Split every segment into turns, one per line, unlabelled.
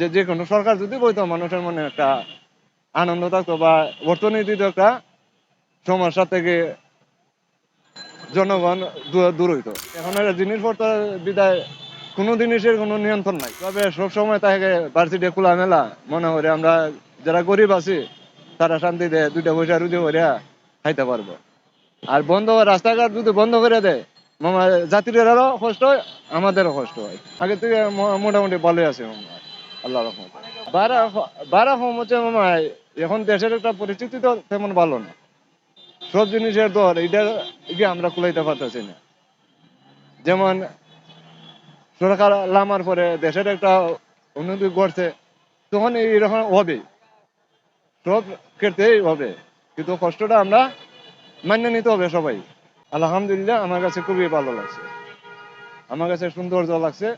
যে যে কোনো সরকার যদি বইতো মানুষের মনে একটা আনন্দ থাকতো বা অর্থনীতিতে একটা সমস্যা থেকে জনগণ দূর- হইতো। এখন একটা জিনিসপত্র বিদায় কোনো জিনিসের কোনো নিয়ন্ত্রণ নাই। তবে সবসময় তাকে ভার্সিটি খোলা মেলা মনে করি আমরা যারা গরিব আছি, তারা শান্তিতে দুইটা পয়সা রুজি করে খাইতে পারব। আর বন্ধ, রাস্তাঘাট যদি বন্ধ করে দেয় যাত্রীদেরও কষ্ট হয়, আমাদেরও কষ্ট হয়। আগে থেকে মোটামুটি ভালোই আছে আল্লাহ রহমত। বারা হচ্ছে এখন দেশের একটা পরিস্থিতি তো তেমন ভালো না। সব জিনিসের দর এটা আমরা কুলাইতে পারতেছি না। যেমন, সরকার লামার পরে দেশের একটা উন্নতি করছে তখন এইরকম হবে। সব ক্ষেত্রেই হবে, কিন্তু কষ্টটা আমরা মান্য নিতে হবে সবাই। আলহামদুলিল্লাহ, আমার কাছে খুবই ভালো লাগছে। আমার কাছে সৌন্দর্য লাগছে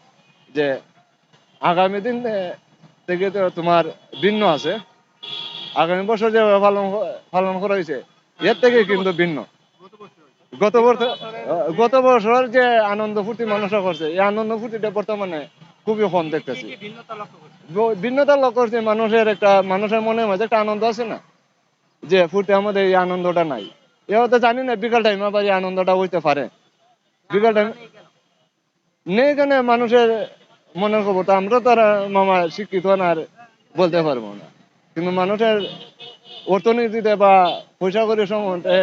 যে আগামী দিন থেকে তো তোমার ভিন্ন আছে। আগামী বছর যে পালন পালন করা হয়েছে এর থেকে কিন্তু ভিন্ন। গত বছর গত বছর যে আনন্দ ফুর্তি মানুষরা করছে এই আনন্দ ফুর্তিটা বর্তমানে খুবই কম দেখতেছি। ভিন্নতা লক্ষ্য করছে মানুষের একটা মানুষের মনের মাঝে একটা আনন্দ আছে না? যে ফুর্তি আমাদের এই আনন্দটা নাই। এও তো জানি না বিকাল টাইমে আবার এই আনন্দটা হইতে পারে। বিকাল টাইম নেই কেন মানুষের মনের খবর তো আমরা তো আর মামা শিক্ষিত না আর বলতে পারব না। কিন্তু মানুষের অর্থনীতিতে বা পয়সা করে সম্বন্ধে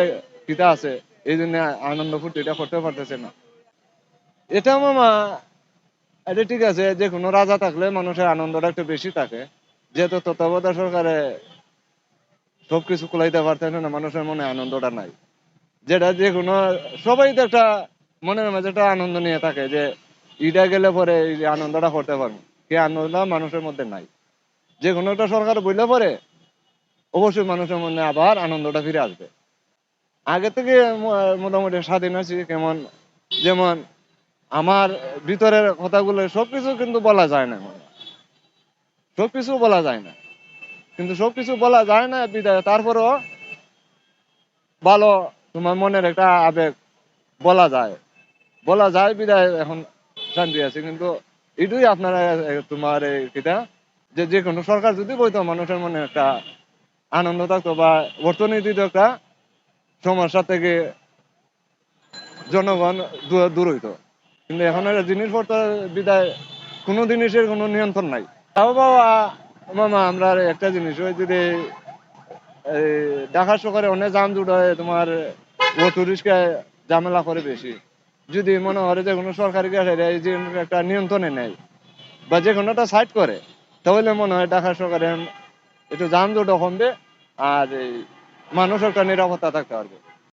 কিতা আছে, এই জন্য আনন্দ ফুর্তিটা করতে পারতেছে না। এটা মামা, এটা ঠিক আছে, যে কোনো রাজা থাকলে মানুষের আনন্দটা একটু বেশি থাকে। যেহেতু তত্ত্বাবধায়ক সরকারে সবকিছু কুলাইতে পারতেন না, মানুষের মনে আনন্দটা নাই। যেটা যে কোনো, সবাই তো একটা মনের মাঝে একটা আনন্দ নিয়ে থাকে যে ইটা গেলে পরে এই আনন্দটা করতে পারব। সেই আনন্দটা মানুষের মধ্যে নাই। যে কোনো একটা সরকার বললে পরে অবশ্যই মানুষের মনে আবার আনন্দটা ফিরে আসবে। আগে থেকে মোটামুটি স্বাধীন আছি, কেমন? যেমন আমার ভিতরের কথাগুলো সবকিছু কিন্তু বলা যায় না এখন। সবকিছু বলা যায় না। কিন্তু সবকিছু বলা যায় না বিদায়। তারপরেও ভালো তোমার মনের একটা আবেগ বলা যায়। বলা যায় বিদায় এখন শান্তি আছে, কিন্তু এটাই আপনারা তোমার এই কিটা? যে যে কোনো সরকার যদি বইতো মানুষের মনে একটা আনন্দ থাকতো বা অর্থনীতিতে একটা সমস্যা থেকে জনগণ দূর- হইতো। কিন্তু এখন একটা জিনিসপত্র বিদায়, কোনো জিনিসের কোনো নিয়ন্ত্রণ নাই। তাও বাবা, মামা, আমরা একটা জিনিস ওই যদি ঢাকা শহরে অনেক জাম জুট হয়, তোমার অটো রিক্সায় ঝামেলা করে বেশি। যদি মনে হয় যে কোনো সরকারি গাড়ি এই যে একটা নিয়ন্ত্রণে নেয় বা যে কোনো একটা সাইড করে, তাহলে মনে হয় ঢাকা সরকারের একটু যানজট কমবে আর মানুষের মানুষ একটা নিরাপত্তা থাকতে পারবে।